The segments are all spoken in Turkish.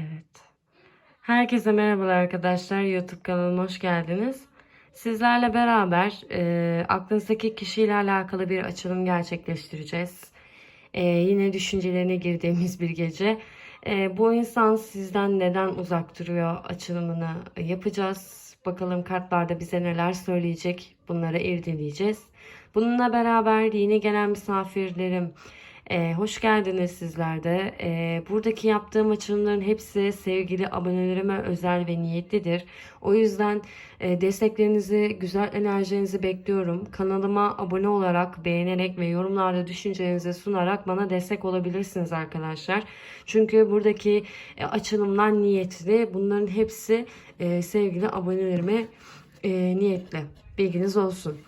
Evet. Herkese merhabalar arkadaşlar. YouTube kanalıma hoş geldiniz. Sizlerle beraber e, aklınızdaki kişiyle alakalı bir açılım gerçekleştireceğiz. E, yine düşüncelerine girdiğimiz bir gece. E, bu insan sizden neden uzak duruyor açılımını yapacağız. Bakalım kartlarda bize neler söyleyecek. Bunları irdeleyeceğiz. Bununla beraber yeni gelen misafirlerim, ee, hoş geldiniz sizler de. Ee, buradaki yaptığım açılımların hepsi sevgili abonelerime özel ve niyetlidir. O yüzden e, desteklerinizi, güzel enerjinizi bekliyorum. Kanalıma abone olarak, beğenerek ve yorumlarda düşüncelerinizi sunarak bana destek olabilirsiniz arkadaşlar. Çünkü buradaki e, açılımlar niyetli. Bunların hepsi e, sevgili abonelerime e, niyetli. Bilginiz olsun.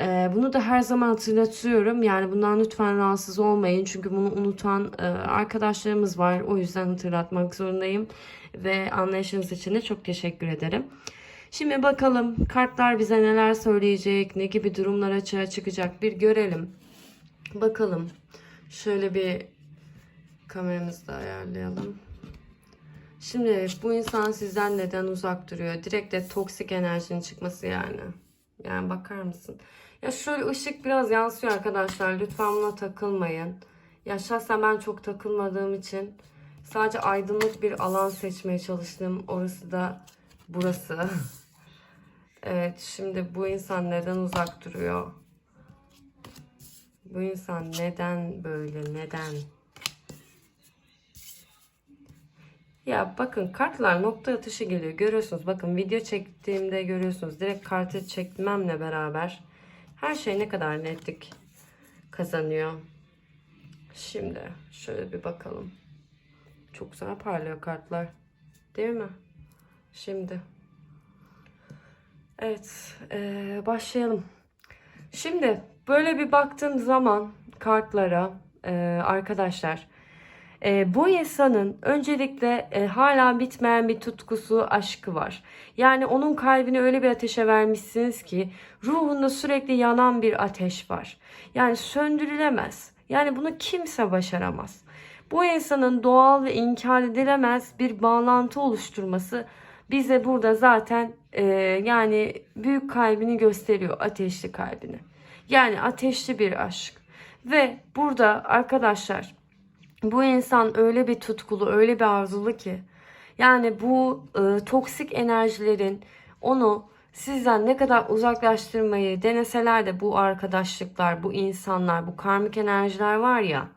Ee, bunu da her zaman hatırlatıyorum. Yani bundan lütfen rahatsız olmayın. Çünkü bunu unutan e, arkadaşlarımız var. O yüzden hatırlatmak zorundayım. Ve anlayışınız için de çok teşekkür ederim. Şimdi bakalım kartlar bize neler söyleyecek, ne gibi durumlar açığa çıkacak bir görelim. Bakalım. Şöyle bir kameramızı da ayarlayalım. Şimdi bu insan sizden neden uzak duruyor? Direkt de toksik enerjinin çıkması yani. Yani bakar mısın? Ya şöyle ışık biraz yansıyor arkadaşlar. Lütfen buna takılmayın. Ya şahsen ben çok takılmadığım için sadece aydınlık bir alan seçmeye çalıştım. Orası da burası. evet şimdi bu insan neden uzak duruyor? Bu insan neden böyle? Neden? Ya bakın kartlar nokta atışı geliyor. Görüyorsunuz bakın video çektiğimde görüyorsunuz. Direkt kartı çekmemle beraber her şey ne kadar netlik kazanıyor. Şimdi şöyle bir bakalım. Çok güzel parlıyor kartlar. Değil mi? Şimdi. Evet. eee, başlayalım. Şimdi böyle bir baktığım zaman kartlara eee, arkadaşlar e, bu insanın öncelikle e, hala bitmeyen bir tutkusu, aşkı var. Yani onun kalbini öyle bir ateşe vermişsiniz ki ruhunda sürekli yanan bir ateş var. Yani söndürülemez. Yani bunu kimse başaramaz. Bu insanın doğal ve inkar edilemez bir bağlantı oluşturması bize burada zaten e, yani büyük kalbini gösteriyor, ateşli kalbini. Yani ateşli bir aşk. Ve burada arkadaşlar bu insan öyle bir tutkulu, öyle bir arzulu ki yani bu e, toksik enerjilerin onu sizden ne kadar uzaklaştırmayı deneseler de bu arkadaşlıklar, bu insanlar, bu karmik enerjiler var ya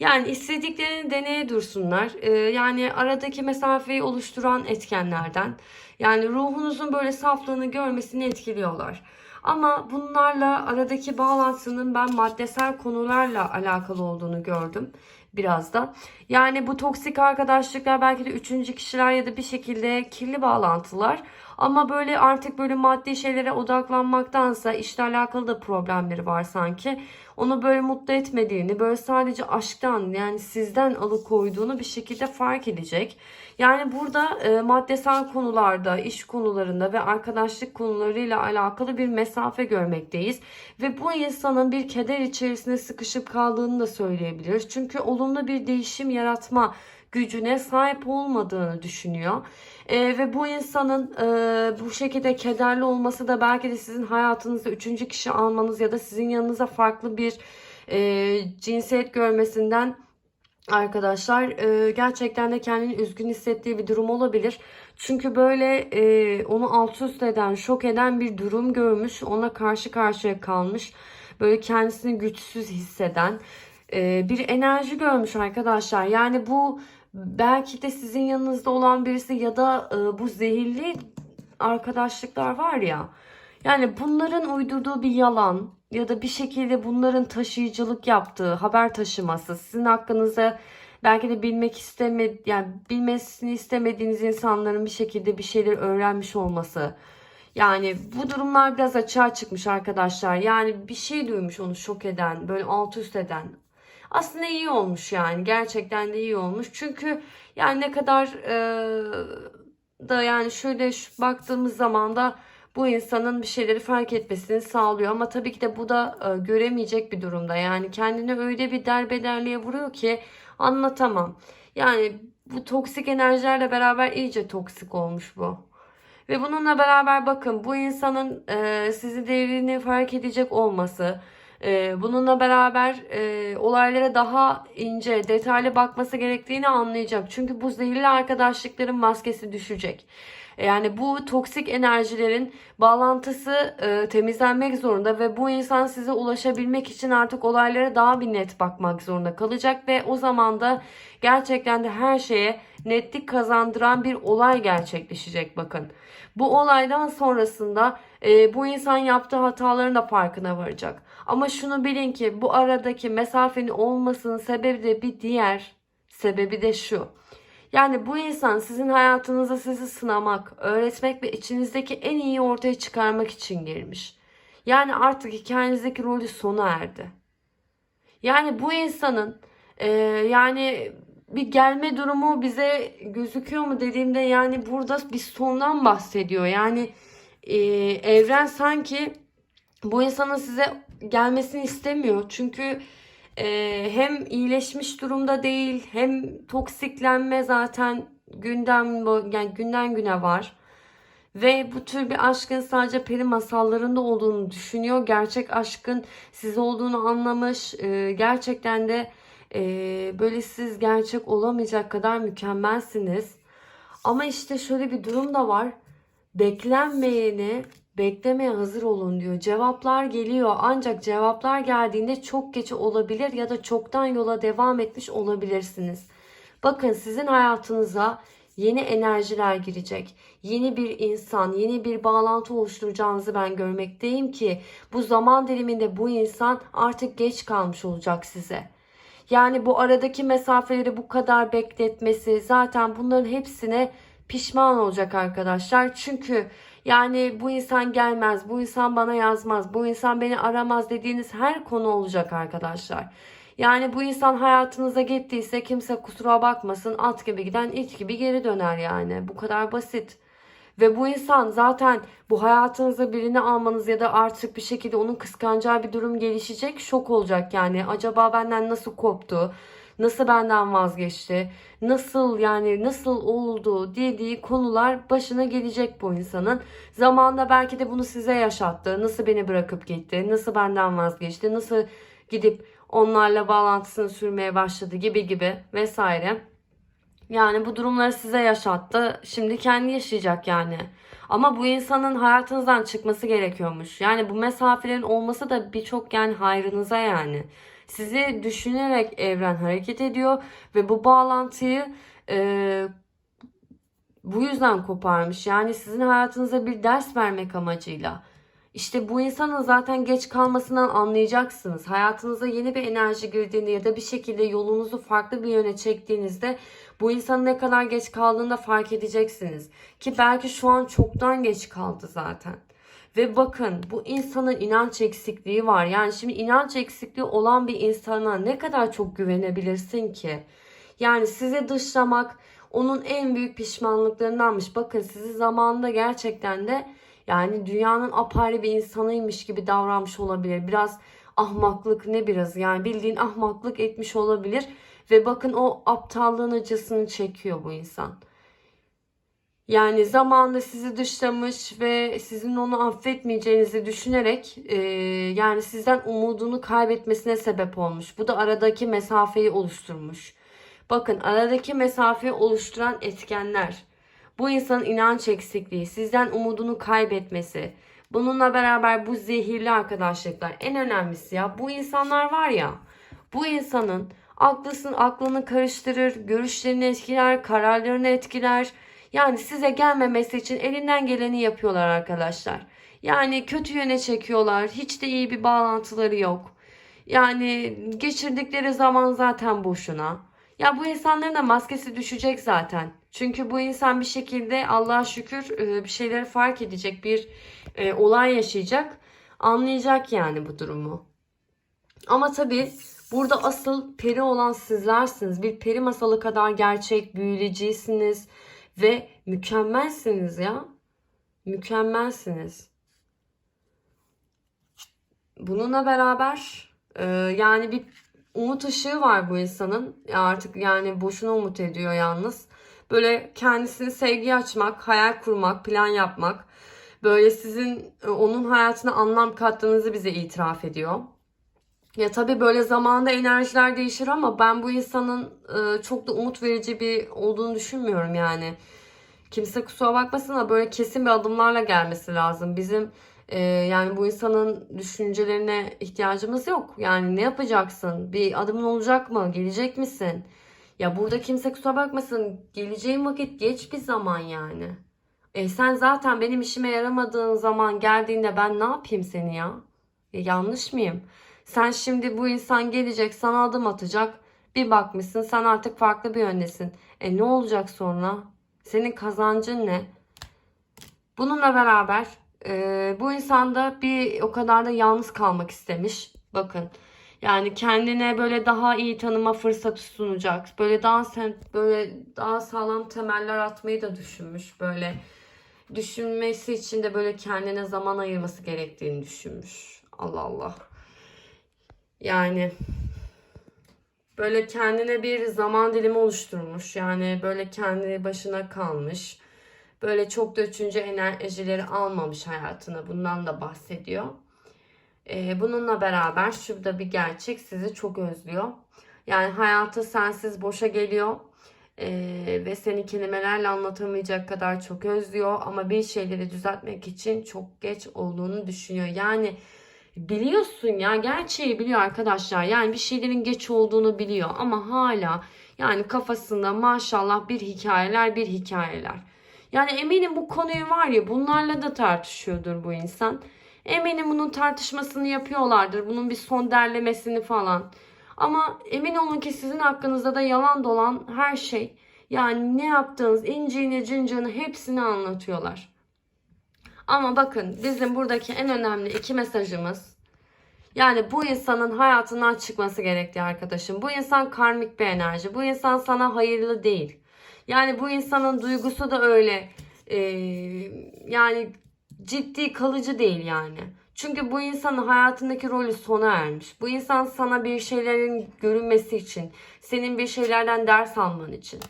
yani istediklerini deneye dursunlar. E, yani aradaki mesafeyi oluşturan etkenlerden yani ruhunuzun böyle saflığını görmesini etkiliyorlar. Ama bunlarla aradaki bağlantının ben maddesel konularla alakalı olduğunu gördüm biraz da. Yani bu toksik arkadaşlıklar belki de üçüncü kişiler ya da bir şekilde kirli bağlantılar. Ama böyle artık böyle maddi şeylere odaklanmaktansa işle alakalı da problemleri var sanki. Onu böyle mutlu etmediğini, böyle sadece aşktan yani sizden alıkoyduğunu bir şekilde fark edecek. Yani burada e, maddesel konularda, iş konularında ve arkadaşlık konularıyla alakalı bir mesafe görmekteyiz. Ve bu insanın bir keder içerisinde sıkışıp kaldığını da söyleyebiliriz. Çünkü olumlu bir değişim yaratma gücüne sahip olmadığını düşünüyor. E, ve bu insanın e, bu şekilde kederli olması da belki de sizin hayatınızda üçüncü kişi almanız ya da sizin yanınıza farklı bir e, cinsiyet görmesinden arkadaşlar e, gerçekten de kendini üzgün hissettiği bir durum olabilir. Çünkü böyle e, onu alt üst eden, şok eden bir durum görmüş, ona karşı karşıya kalmış. Böyle kendisini güçsüz hisseden e, bir enerji görmüş arkadaşlar. Yani bu belki de sizin yanınızda olan birisi ya da e, bu zehirli arkadaşlıklar var ya. Yani bunların uydurduğu bir yalan ya da bir şekilde bunların taşıyıcılık yaptığı, haber taşıması, sizin hakkınızda belki de bilmek isteme yani bilmesini istemediğiniz insanların bir şekilde bir şeyler öğrenmiş olması. Yani bu durumlar biraz açığa çıkmış arkadaşlar. Yani bir şey duymuş onu şok eden, böyle alt üst eden. Aslında iyi olmuş yani. Gerçekten de iyi olmuş. Çünkü yani ne kadar e, da yani şöyle şu, baktığımız zaman da bu insanın bir şeyleri fark etmesini sağlıyor. Ama tabii ki de bu da e, göremeyecek bir durumda. Yani kendini öyle bir derbederliğe vuruyor ki anlatamam. Yani bu toksik enerjilerle beraber iyice toksik olmuş bu. Ve bununla beraber bakın bu insanın e, sizi değerini fark edecek olması, bununla beraber e, olaylara daha ince, detaylı bakması gerektiğini anlayacak. Çünkü bu zehirli arkadaşlıkların maskesi düşecek. Yani bu toksik enerjilerin bağlantısı e, temizlenmek zorunda ve bu insan size ulaşabilmek için artık olaylara daha bir net bakmak zorunda kalacak ve o zaman da gerçekten de her şeye netlik kazandıran bir olay gerçekleşecek bakın. Bu olaydan sonrasında e, bu insan yaptığı hataların da farkına varacak. Ama şunu bilin ki bu aradaki mesafenin olmasının sebebi de bir diğer sebebi de şu. Yani bu insan sizin hayatınıza sizi sınamak, öğretmek ve içinizdeki en iyi ortaya çıkarmak için girmiş. Yani artık hikayenizdeki rolü sona erdi. Yani bu insanın e, yani bir gelme durumu bize gözüküyor mu dediğimde yani burada bir sondan bahsediyor. Yani e, evren sanki bu insanın size gelmesini istemiyor. Çünkü e, hem iyileşmiş durumda değil hem toksiklenme zaten gündem yani günden güne var. Ve bu tür bir aşkın sadece peri masallarında olduğunu düşünüyor. Gerçek aşkın siz olduğunu anlamış. E, gerçekten de e, böyle siz gerçek olamayacak kadar mükemmelsiniz. Ama işte şöyle bir durum da var. Beklenmeyeni beklemeye hazır olun diyor. Cevaplar geliyor ancak cevaplar geldiğinde çok geç olabilir ya da çoktan yola devam etmiş olabilirsiniz. Bakın sizin hayatınıza yeni enerjiler girecek. Yeni bir insan, yeni bir bağlantı oluşturacağınızı ben görmekteyim ki bu zaman diliminde bu insan artık geç kalmış olacak size. Yani bu aradaki mesafeleri bu kadar bekletmesi zaten bunların hepsine pişman olacak arkadaşlar. Çünkü yani bu insan gelmez, bu insan bana yazmaz, bu insan beni aramaz dediğiniz her konu olacak arkadaşlar. Yani bu insan hayatınıza gittiyse kimse kusura bakmasın at gibi giden it gibi geri döner yani. Bu kadar basit. Ve bu insan zaten bu hayatınıza birini almanız ya da artık bir şekilde onun kıskanacağı bir durum gelişecek. Şok olacak yani. Acaba benden nasıl koptu? Nasıl benden vazgeçti? Nasıl yani nasıl oldu dediği konular başına gelecek bu insanın. Zamanında belki de bunu size yaşattı. Nasıl beni bırakıp gitti? Nasıl benden vazgeçti? Nasıl gidip onlarla bağlantısını sürmeye başladı gibi gibi vesaire. Yani bu durumları size yaşattı. Şimdi kendi yaşayacak yani. Ama bu insanın hayatınızdan çıkması gerekiyormuş. Yani bu mesafelerin olması da birçok yani hayrınıza yani. Sizi düşünerek evren hareket ediyor ve bu bağlantıyı e, bu yüzden koparmış. Yani sizin hayatınıza bir ders vermek amacıyla. İşte bu insanın zaten geç kalmasından anlayacaksınız. Hayatınıza yeni bir enerji girdiğinde ya da bir şekilde yolunuzu farklı bir yöne çektiğinizde bu insanın ne kadar geç kaldığını da fark edeceksiniz. Ki belki şu an çoktan geç kaldı zaten. Ve bakın bu insanın inanç eksikliği var. Yani şimdi inanç eksikliği olan bir insana ne kadar çok güvenebilirsin ki? Yani sizi dışlamak onun en büyük pişmanlıklarındanmış. Bakın sizi zamanında gerçekten de yani dünyanın apayrı bir insanıymış gibi davranmış olabilir. Biraz ahmaklık ne biraz yani bildiğin ahmaklık etmiş olabilir. Ve bakın o aptallığın acısını çekiyor bu insan. Yani zamanında sizi dışlamış ve sizin onu affetmeyeceğinizi düşünerek e, yani sizden umudunu kaybetmesine sebep olmuş. Bu da aradaki mesafeyi oluşturmuş. Bakın aradaki mesafeyi oluşturan etkenler. Bu insanın inanç eksikliği, sizden umudunu kaybetmesi. Bununla beraber bu zehirli arkadaşlıklar. En önemlisi ya bu insanlar var ya. Bu insanın aklısın, aklını karıştırır, görüşlerini etkiler, kararlarını etkiler. Yani size gelmemesi için elinden geleni yapıyorlar arkadaşlar. Yani kötü yöne çekiyorlar. Hiç de iyi bir bağlantıları yok. Yani geçirdikleri zaman zaten boşuna. Ya bu insanların da maskesi düşecek zaten. Çünkü bu insan bir şekilde Allah'a şükür e, bir şeyleri fark edecek, bir e, olay yaşayacak. Anlayacak yani bu durumu. Ama tabii burada asıl peri olan sizlersiniz. Bir peri masalı kadar gerçek, büyüleyicisiniz ve mükemmelsiniz ya. Mükemmelsiniz. Bununla beraber e, yani bir umut ışığı var bu insanın. Artık yani boşuna umut ediyor yalnız. Böyle kendisini sevgiye açmak, hayal kurmak, plan yapmak. Böyle sizin e, onun hayatına anlam kattığınızı bize itiraf ediyor. Ya tabii böyle zamanda enerjiler değişir ama ben bu insanın e, çok da umut verici bir olduğunu düşünmüyorum yani. Kimse kusura bakmasın da böyle kesin bir adımlarla gelmesi lazım. Bizim e, yani bu insanın düşüncelerine ihtiyacımız yok. Yani ne yapacaksın? Bir adımın olacak mı? Gelecek misin? Ya burada kimse kusura bakmasın. Geleceğin vakit geç bir zaman yani. E sen zaten benim işime yaramadığın zaman geldiğinde ben ne yapayım seni ya? Ya yanlış mıyım? Sen şimdi bu insan gelecek sana adım atacak. Bir bakmışsın sen artık farklı bir yöndesin. E ne olacak sonra? Senin kazancın ne? Bununla beraber e, bu insan da bir o kadar da yalnız kalmak istemiş. Bakın yani kendine böyle daha iyi tanıma fırsatı sunacak. Böyle daha sen böyle daha sağlam temeller atmayı da düşünmüş. Böyle düşünmesi için de böyle kendine zaman ayırması gerektiğini düşünmüş. Allah Allah. Yani böyle kendine bir zaman dilimi oluşturmuş. Yani böyle kendi başına kalmış. Böyle çok da üçüncü enerjileri almamış hayatına. Bundan da bahsediyor. Ee, bununla beraber şurada bir gerçek sizi çok özlüyor. Yani hayatı sensiz boşa geliyor. Ee, ve seni kelimelerle anlatamayacak kadar çok özlüyor. Ama bir şeyleri düzeltmek için çok geç olduğunu düşünüyor. Yani biliyorsun ya gerçeği biliyor arkadaşlar. Yani bir şeylerin geç olduğunu biliyor. Ama hala yani kafasında maşallah bir hikayeler bir hikayeler. Yani eminim bu konuyu var ya bunlarla da tartışıyordur bu insan. Eminim bunun tartışmasını yapıyorlardır. Bunun bir son derlemesini falan. Ama emin olun ki sizin hakkınızda da yalan dolan her şey. Yani ne yaptığınız inciğini cincini hepsini anlatıyorlar. Ama bakın bizim buradaki en önemli iki mesajımız. Yani bu insanın hayatından çıkması gerektiği arkadaşım. Bu insan karmik bir enerji. Bu insan sana hayırlı değil. Yani bu insanın duygusu da öyle. e, yani ciddi kalıcı değil yani. Çünkü bu insanın hayatındaki rolü sona ermiş. Bu insan sana bir şeylerin görünmesi için, senin bir şeylerden ders alman için.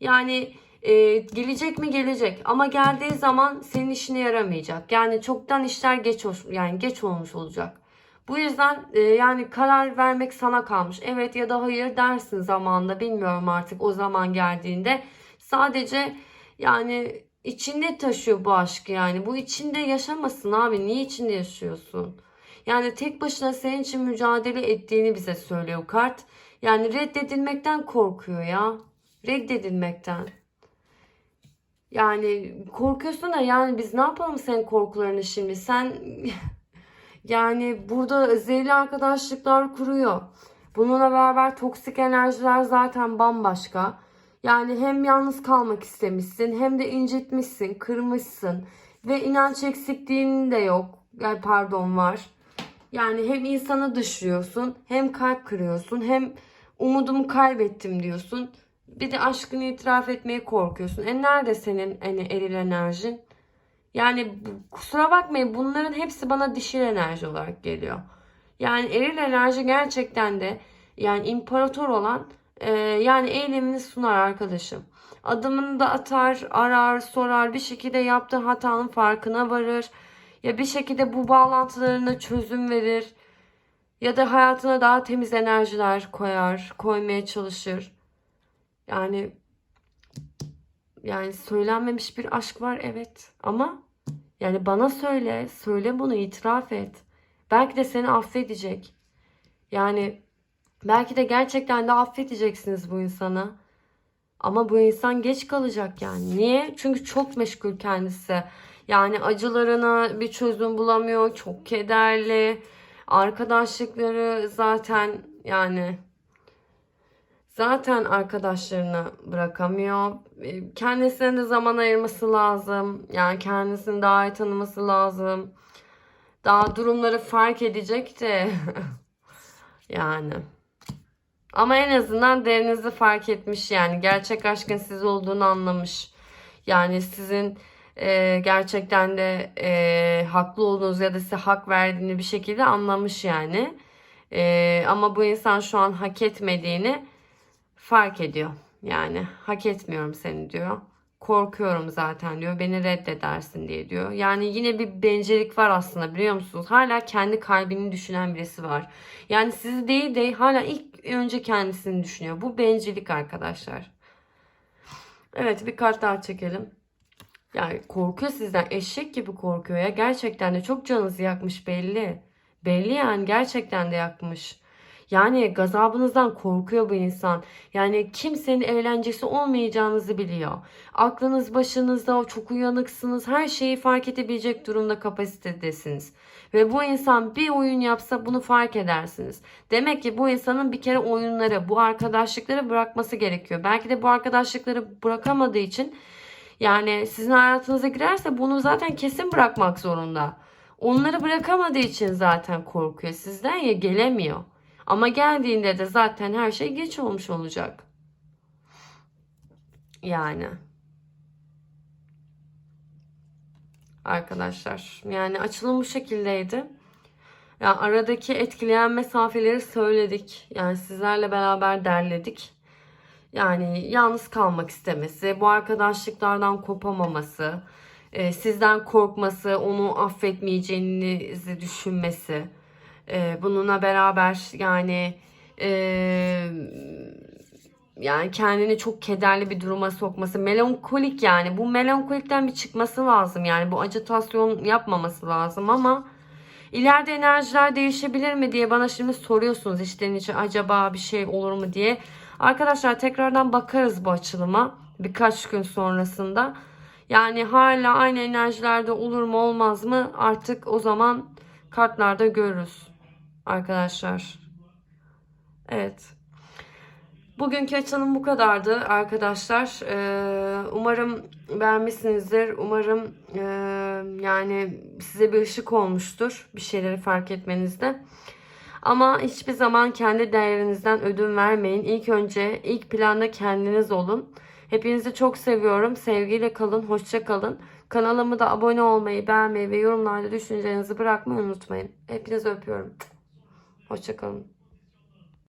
Yani e, gelecek mi gelecek ama geldiği zaman senin işine yaramayacak. Yani çoktan işler geç yani geç olmuş olacak. Bu yüzden e, yani karar vermek sana kalmış. Evet ya da hayır dersin zamanında bilmiyorum artık o zaman geldiğinde. Sadece yani içinde taşıyor bu aşkı yani. Bu içinde yaşamasın abi. Niye içinde yaşıyorsun? Yani tek başına senin için mücadele ettiğini bize söylüyor kart. Yani reddedilmekten korkuyor ya. Reddedilmekten. Yani korkuyorsun da yani biz ne yapalım senin korkularını şimdi? Sen yani burada zehirli arkadaşlıklar kuruyor. Bununla beraber toksik enerjiler zaten bambaşka. Yani hem yalnız kalmak istemişsin hem de incitmişsin, kırmışsın ve inanç eksikliğin de yok. Yani pardon var. Yani hem insanı dışlıyorsun, hem kalp kırıyorsun, hem umudumu kaybettim diyorsun. Bir de aşkını itiraf etmeye korkuyorsun. E nerede senin hani eril enerjin? Yani kusura bakmayın bunların hepsi bana dişil enerji olarak geliyor. Yani eril enerji gerçekten de yani imparator olan e, yani eylemini sunar arkadaşım. Adımını da atar, arar, sorar, bir şekilde yaptığı hatanın farkına varır. Ya bir şekilde bu bağlantılarına çözüm verir. Ya da hayatına daha temiz enerjiler koyar, koymaya çalışır. Yani yani söylenmemiş bir aşk var evet ama yani bana söyle, söyle bunu itiraf et. Belki de seni affedecek. Yani belki de gerçekten de affedeceksiniz bu insanı. Ama bu insan geç kalacak yani. Niye? Çünkü çok meşgul kendisi. Yani acılarına bir çözüm bulamıyor. Çok kederli. Arkadaşlıkları zaten yani zaten arkadaşlarını bırakamıyor. E, Kendisine de zaman ayırması lazım. Yani kendisini daha iyi tanıması lazım. Daha durumları fark edecek de yani. Ama en azından derinizi fark etmiş yani. Gerçek aşkın siz olduğunu anlamış. Yani sizin e, gerçekten de e, haklı olduğunuz ya da size hak verdiğini bir şekilde anlamış yani. Ee, ama bu insan şu an hak etmediğini fark ediyor. Yani hak etmiyorum seni diyor. Korkuyorum zaten diyor. Beni reddedersin diye diyor. Yani yine bir bencillik var aslında biliyor musunuz? Hala kendi kalbini düşünen birisi var. Yani sizi değil de hala ilk önce kendisini düşünüyor. Bu bencillik arkadaşlar. Evet bir kart daha çekelim. Yani korkuyor sizden. Eşek gibi korkuyor ya. Gerçekten de çok canınızı yakmış belli. Belli yani gerçekten de yakmış. Yani gazabınızdan korkuyor bu insan. Yani kimsenin eğlencesi olmayacağınızı biliyor. Aklınız başınızda, çok uyanıksınız. Her şeyi fark edebilecek durumda kapasitedesiniz. Ve bu insan bir oyun yapsa bunu fark edersiniz. Demek ki bu insanın bir kere oyunları, bu arkadaşlıkları bırakması gerekiyor. Belki de bu arkadaşlıkları bırakamadığı için yani sizin hayatınıza girerse bunu zaten kesin bırakmak zorunda. Onları bırakamadığı için zaten korkuyor sizden ya gelemiyor. Ama geldiğinde de zaten her şey geç olmuş olacak. Yani. Arkadaşlar yani açılım bu şekildeydi. Ya aradaki etkileyen mesafeleri söyledik. Yani sizlerle beraber derledik. Yani yalnız kalmak istemesi, bu arkadaşlıklardan kopamaması, e, sizden korkması, onu affetmeyeceğinizi düşünmesi. E, bununla beraber yani e, yani kendini çok kederli bir duruma sokması, melankolik yani bu melankolikten bir çıkması lazım yani bu acitasyon yapmaması lazım ama ileride enerjiler değişebilir mi diye bana şimdi soruyorsunuz içten içe acaba bir şey olur mu diye. Arkadaşlar tekrardan bakarız bu açılıma birkaç gün sonrasında. Yani hala aynı enerjilerde olur mu olmaz mı artık o zaman kartlarda görürüz arkadaşlar. Evet. Bugünkü açılım bu kadardı arkadaşlar. Ee, umarım beğenmişsinizdir. Umarım e, yani size bir ışık olmuştur bir şeyleri fark etmenizde. Ama hiçbir zaman kendi değerinizden ödün vermeyin. İlk önce ilk planda kendiniz olun. Hepinizi çok seviyorum. Sevgiyle kalın, hoşça kalın. Kanalıma da abone olmayı, beğenmeyi ve yorumlarda düşüncelerinizi bırakmayı unutmayın. Hepinizi öpüyorum. Hoşça kalın.